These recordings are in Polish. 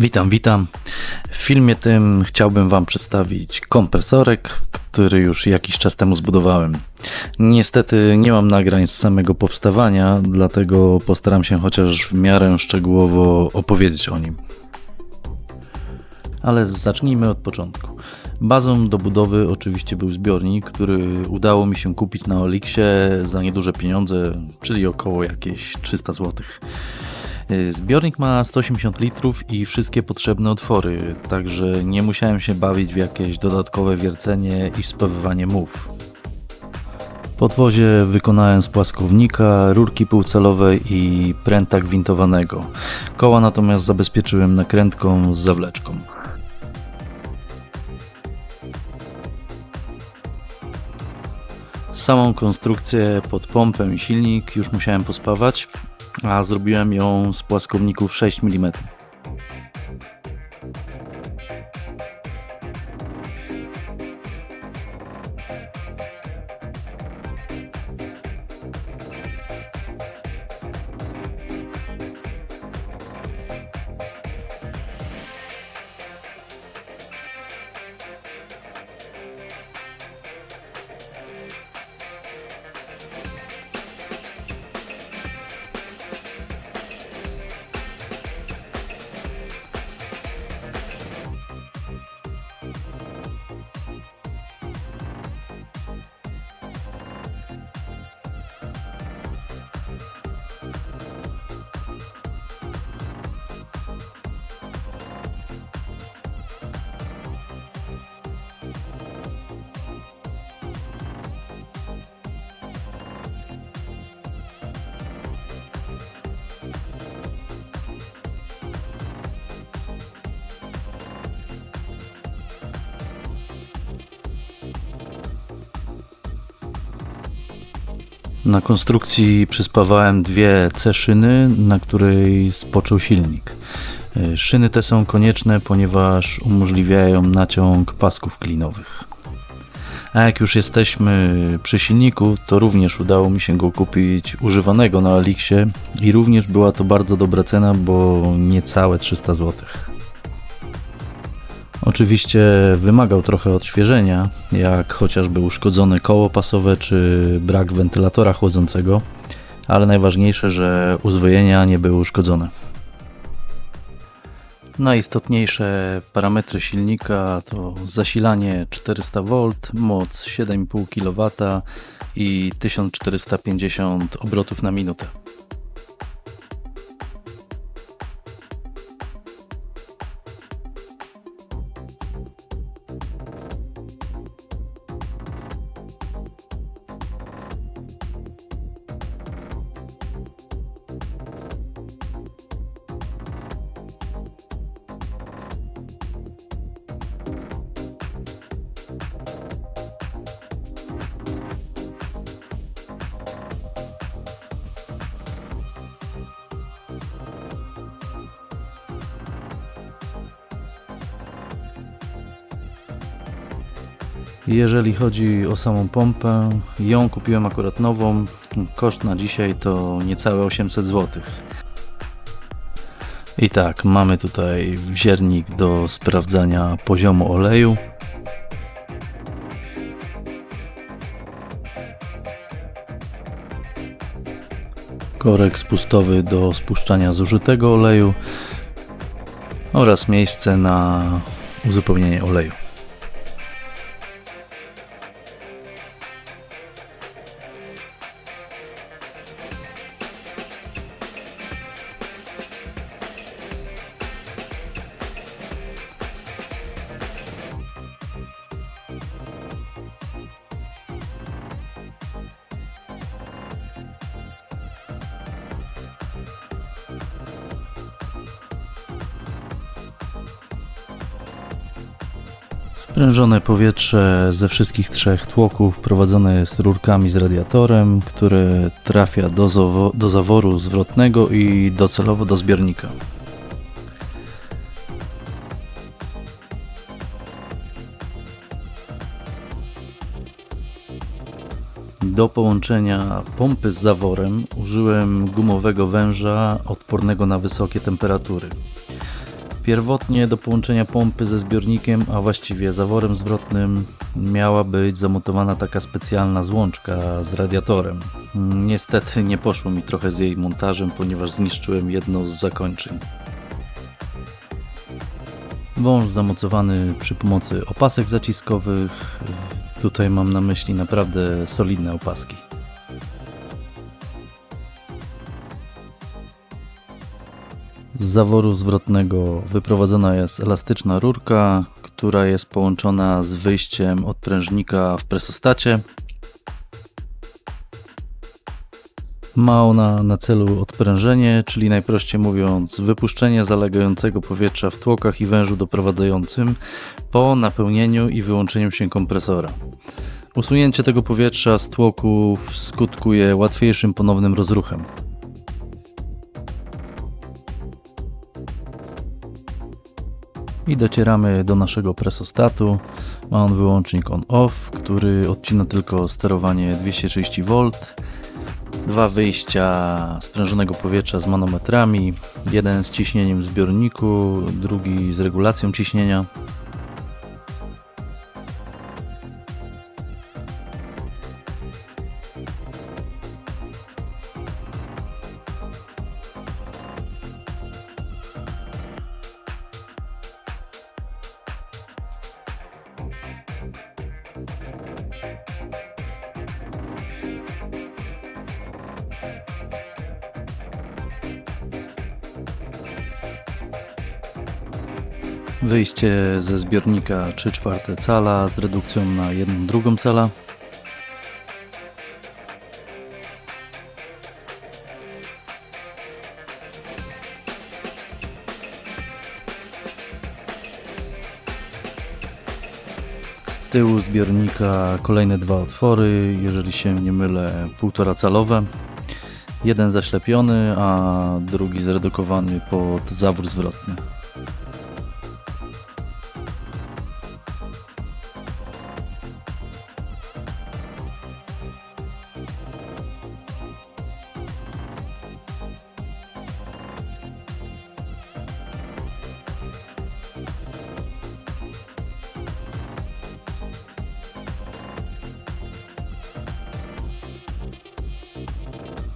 Witam, witam. W filmie tym chciałbym Wam przedstawić kompresorek, który już jakiś czas temu zbudowałem. Niestety nie mam nagrań z samego powstawania, dlatego postaram się chociaż w miarę szczegółowo opowiedzieć o nim. Ale zacznijmy od początku. Bazą do budowy oczywiście był zbiornik, który udało mi się kupić na Olixie za nieduże pieniądze, czyli około jakieś 300 zł. Zbiornik ma 180 litrów i wszystkie potrzebne otwory, także nie musiałem się bawić w jakieś dodatkowe wiercenie i spawywanie mów. Podwozie wykonałem z płaskownika, rurki półcelowej i pręta gwintowanego. Koła natomiast zabezpieczyłem nakrętką z zawleczką. Samą konstrukcję pod pompę i silnik już musiałem pospawać, a zrobiłem ją z płaskowników 6 mm. Na konstrukcji przyspawałem dwie C-szyny, na której spoczął silnik. Y, Szyny te są konieczne, ponieważ umożliwiają naciąg pasków klinowych. A jak już jesteśmy przy silniku, to również udało mi się go kupić używanego na Alixie i również była to bardzo dobra cena, bo niecałe 300 zł. Oczywiście wymagał trochę odświeżenia, jak chociażby uszkodzone koło pasowe czy brak wentylatora chłodzącego, ale najważniejsze, że uzwojenia nie były uszkodzone. Najistotniejsze parametry silnika to zasilanie 400V, moc 7,5 kW i 1450 obrotów na minutę. Jeżeli chodzi o samą pompę, ją kupiłem akurat nową. Koszt na dzisiaj to niecałe 800 zł. I tak, mamy tutaj wziernik do sprawdzania poziomu oleju. Korek spustowy do spuszczania zużytego oleju oraz miejsce na uzupełnienie oleju. Sprężone powietrze ze wszystkich trzech tłoków prowadzone jest rurkami z radiatorem, które trafia do, do zaworu zwrotnego i docelowo do zbiornika. Do połączenia pompy z zaworem użyłem gumowego węża odpornego na wysokie temperatury. Pierwotnie do połączenia pompy ze zbiornikiem, a właściwie zaworem zwrotnym, miała być zamontowana taka specjalna złączka z radiatorem. Niestety nie poszło mi trochę z jej montażem, ponieważ zniszczyłem jedno z zakończeń. Wąż zamocowany przy pomocy opasek zaciskowych. Tutaj mam na myśli naprawdę solidne opaski. Z zaworu zwrotnego wyprowadzona jest elastyczna rurka, która jest połączona z wyjściem odprężnika w presostacie. Ma ona na celu odprężenie, czyli najprościej mówiąc, wypuszczenie zalegającego powietrza w tłokach i wężu doprowadzającym po napełnieniu i wyłączeniu się kompresora. Usunięcie tego powietrza z tłoków skutkuje łatwiejszym ponownym rozruchem. I docieramy do naszego presostatu. Ma on wyłącznik on-off, który odcina tylko sterowanie 230V. Dwa wyjścia sprężonego powietrza z manometrami. Jeden z ciśnieniem w zbiorniku, drugi z regulacją ciśnienia. Wyjście ze zbiornika 3 czwarte cala z redukcją na 1 drugą cala. Z tyłu zbiornika kolejne dwa otwory, jeżeli się nie mylę, półtora calowe. Jeden zaślepiony, a drugi zredukowany pod zawór zwrotny.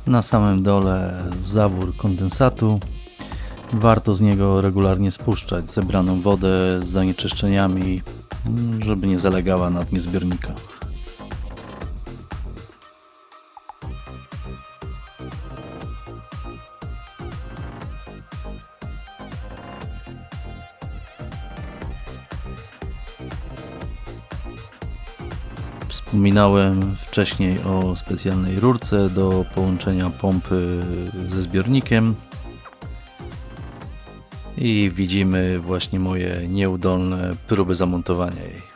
Na samym dole zawór kondensatu. Warto z niego regularnie spuszczać zebraną wodę z zanieczyszczeniami, żeby nie zalegała na dnie zbiornika. Wspominałem wcześniej o specjalnej rurce do połączenia pompy ze zbiornikiem. I widzimy właśnie moje nieudolne próby zamontowania jej.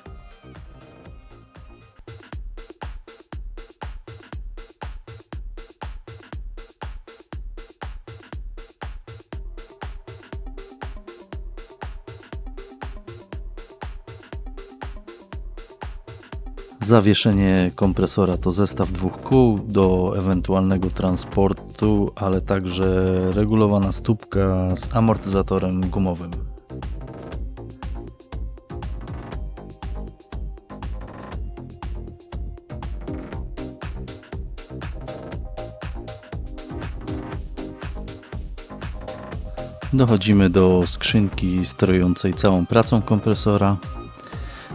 Zawieszenie kompresora to zestaw dwóch kół do ewentualnego transportu, ale także regulowana stópka z amortyzatorem gumowym. Dochodzimy do skrzynki sterującej całą pracą kompresora.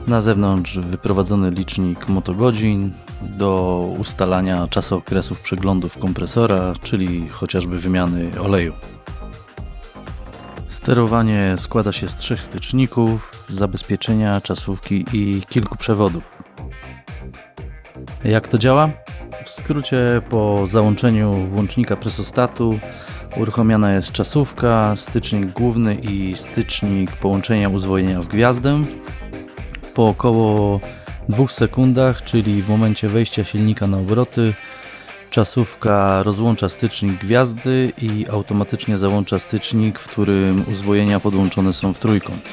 Na zewnątrz wyprowadzony licznik motogodzin do ustalania czasookresów przeglądów kompresora, czyli chociażby wymiany oleju. Sterowanie składa się z trzech styczników, zabezpieczenia, czasówki i kilku przewodów. Jak to działa? W skrócie, po załączeniu włącznika presostatu uruchomiona jest czasówka, stycznik główny i stycznik połączenia uzwojenia w gwiazdę. Po około 2 sekundach, czyli w momencie wejścia silnika na obroty, czasówka rozłącza stycznik gwiazdy i automatycznie załącza stycznik, w którym uzwojenia podłączone są w trójkąt.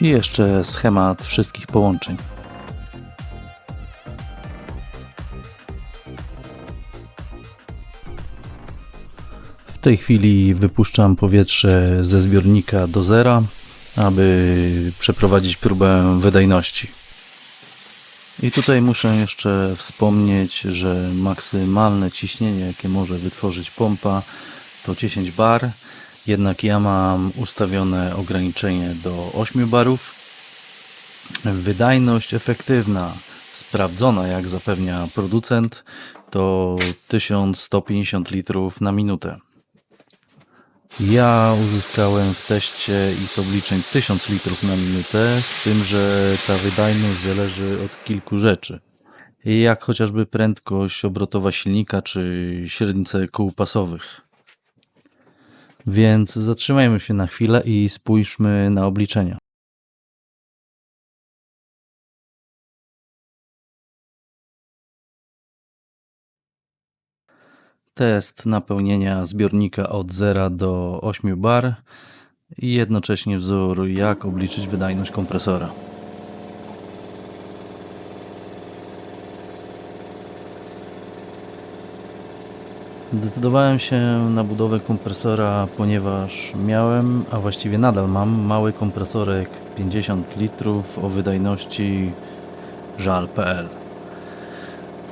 I jeszcze schemat wszystkich połączeń. W tej chwili wypuszczam powietrze ze zbiornika do zera, aby przeprowadzić próbę wydajności. I tutaj muszę jeszcze wspomnieć, że maksymalne ciśnienie, jakie może wytworzyć pompa, to 10 bar. Jednak ja mam ustawione ograniczenie do 8 barów. Wydajność efektywna, sprawdzona jak zapewnia producent, to 1150 litrów na minutę. Ja uzyskałem w teście i z obliczeń 1000 litrów na minutę, z tym, że ta wydajność zależy od kilku rzeczy. Jak chociażby prędkość obrotowa silnika czy średnice kół pasowych. Więc zatrzymajmy się na chwilę i spójrzmy na obliczenia. Test napełnienia zbiornika od 0 do 8 bar i jednocześnie wzór, jak obliczyć wydajność kompresora. Zdecydowałem się na budowę kompresora, ponieważ miałem, a właściwie nadal mam, mały kompresorek 50 litrów o wydajności żal.pl.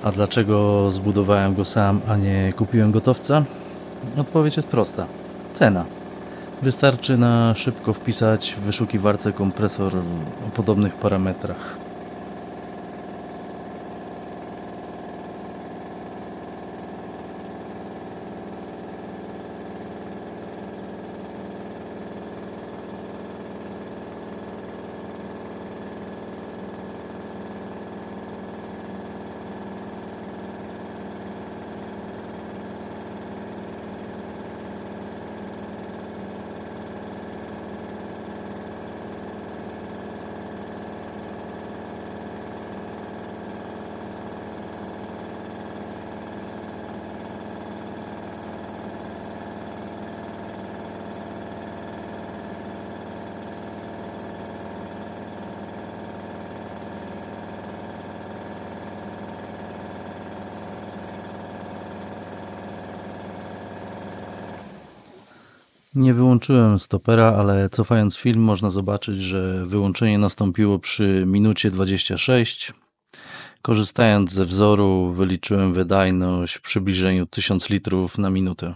A dlaczego zbudowałem go sam, a nie kupiłem gotowca? Odpowiedź jest prosta. Cena. Wystarczy na szybko wpisać w wyszukiwarce kompresor o podobnych parametrach. Nie wyłączyłem stopera, ale cofając film można zobaczyć, że wyłączenie nastąpiło przy minucie 26. Korzystając ze wzoru wyliczyłem wydajność w przybliżeniu 1000 litrów na minutę.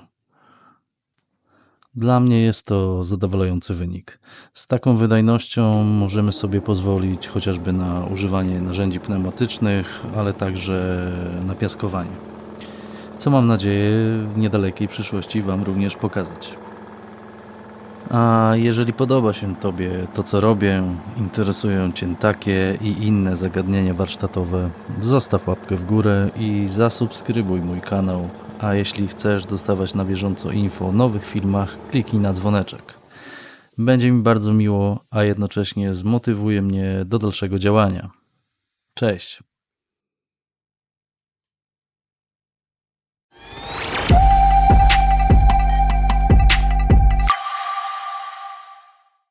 Dla mnie jest to zadowalający wynik. Z taką wydajnością możemy sobie pozwolić chociażby na używanie narzędzi pneumatycznych, ale także na piaskowanie. Co mam nadzieję w niedalekiej przyszłości Wam również pokazać. A jeżeli podoba się Tobie to, co robię, interesują Cię takie i inne zagadnienia warsztatowe, zostaw łapkę w górę i zasubskrybuj mój kanał. A jeśli chcesz dostawać na bieżąco info o nowych filmach, kliknij na dzwoneczek. Będzie mi bardzo miło, a jednocześnie zmotywuje mnie do dalszego działania. Cześć!